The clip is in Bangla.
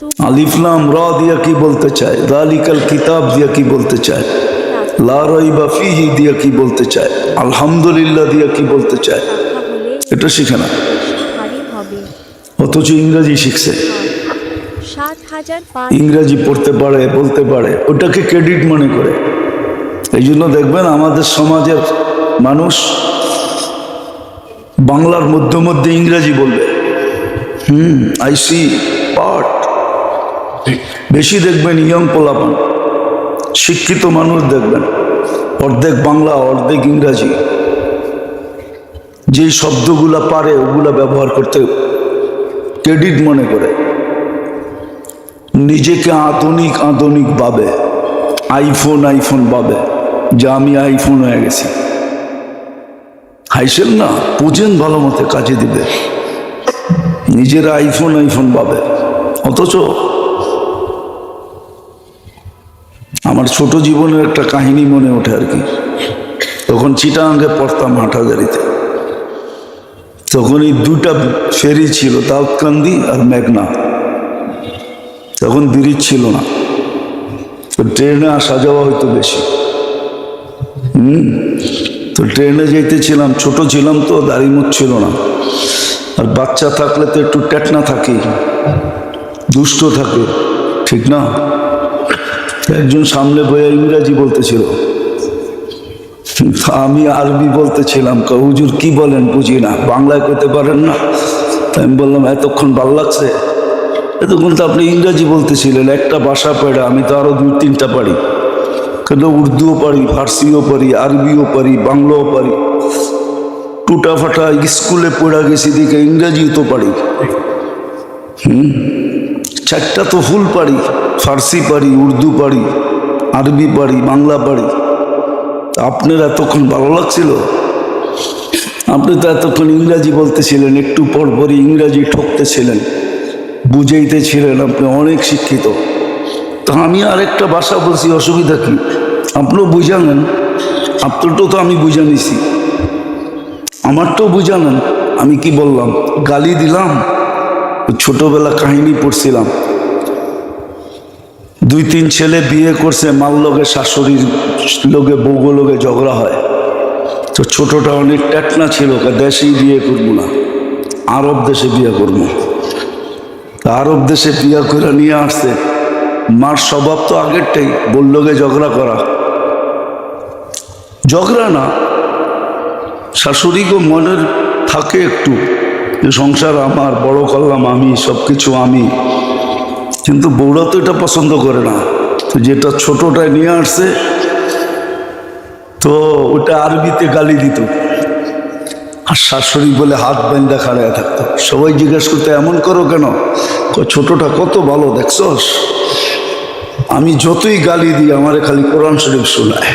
আলিফলাম র দিয়া কি বলতে চায়? দালিকাল কিতাব দিয়া কি বলতে চায়? লা রইবা ফিহি দিয়া কি বলতে চায়? আলহামদুলিল্লাহ দিয়া কি বলতে চায়? এটা শিখে না। অথচ ইংরেজি শিখছে। ইংরেজি পড়তে পারে, বলতে পারে। ওটাকে ক্রেডিট মনে করে। এই জন্য দেখবেন আমাদের সমাজের মানুষ বাংলার মধ্যে মধ্যে ইংরেজি বলবে। হুম আই সি পার্ট বেশি দেখবেন ইয়ং পোলাপান। শিক্ষিত মানুষ দেখবেন। অর্ধেক বাংলা, অর্ধেক ইংরাজি। যেই শব্দগুলা পারে, ওগুলা ব্যবহার করতে ক্রেডিট মনে করে। নিজেকে আধুনিক আধুনিক ভাবে। আইফোন আইফোন ভাবে। যে আমি আইফোন হয়ে গেছি। হাইসেন না পুজেন ভালো মতো কাজে দিবে। নিজের আইফোন আইফোন পাবে অথচ আমার ছোট জীবনের একটা কাহিনী মনে ওঠে আর কি। তখন চিটা চিটাঙ্গে পড়তাম হাটাজারিতে তখন এই দুটা ফেরি ছিল, দাউদকান্দি আর মেঘনা। তখন ব্রিজ ছিল না। তো ট্রেনে আসা যাওয়া হয়তো বেশি। হুম? তো ট্রেনে যেতেছিলাম ছোট ছিলাম তো দাড়ি মুখ ছিল না। আর বাচ্চা থাকলে তো একটু টেটনা থাকে দুষ্ট থাকে, ঠিক না? একজন সামনে বইয়া ইংরাজি বলতেছিল। আমি আরবি বলতেছিলাম হুজুর কি বলেন বুঝি না, বাংলায় করতে পারেন না? তাই আমি বললাম, এতক্ষণ ভালো লাগছে? এতক্ষণ তো আপনি ইংরাজি বলতেছিলেন, একটা ভাষা পড়া, আমি তো আরও দুই তিনটা পারি। কেন উর্দুও পারি, ফার্সিও পারি, আরবিও পারি, বাংলাও পারি। টুটা ফাটা স্কুলে পড়া গেছি দিকে ইংরাজিও তো পারি। হুম? চারটা তো ফুল পারি। ফার্সি পারি উর্দু পারি আরবি পারি বাংলা পারি আপনার এতক্ষণ ভালো লাগছিল? আপনি তো এতক্ষণ ইংরাজি বলতেছিলেন, একটু পর পরই ইংরাজি ঠকতেছিলেন। বুঝাইতেছিলেন আপনি অনেক শিক্ষিত। তা আমি আরেকটা ভাষা বলছি, অসুবিধা কি? আপনিও বুঝালেন আপনারটাও তো আমি বুঝা নিছি। আমারটাও বুঝালেন আমি কি বললাম? গালি দিলাম, ছোটবেলা কাহিনী পড়ছিলাম। দুই তিন ছেলে বিয়ে করছে মাল লোকে শাশুড়ির লোকে বউগো লোকে ঝগড়া হয়। তো ছোটটা অনেক ট্যাটনা ছিল দেশেই বিয়ে করব না, আরব দেশে বিয়ে করব। আরব দেশে বিয়ে করে নিয়ে আসছে। মার স্বভাব তো আগেরটাই বললোকে ঝগড়া করা। ঝগড়া না শাশুড়িকে মনের থাকে একটু, যে সংসার আমার, বড় করলাম আমি সব কিছু আমি। কিন্তু বউরা তো এটা পছন্দ করে না। তো যেটা ছোটটায় নিয়ে আসছে, তো ওটা আরবিতে গালি দিত। আর শাশুড়ি বলে হাত বেঁধা খাড়ায় থাকতো। সবাই জিজ্ঞেস করতে, এমন করো কেন? ছোটটা কত ভালো, দেখছস? আমি যতই গালি দিই, আমারে খালি কোরআন শরীফ শোনায়।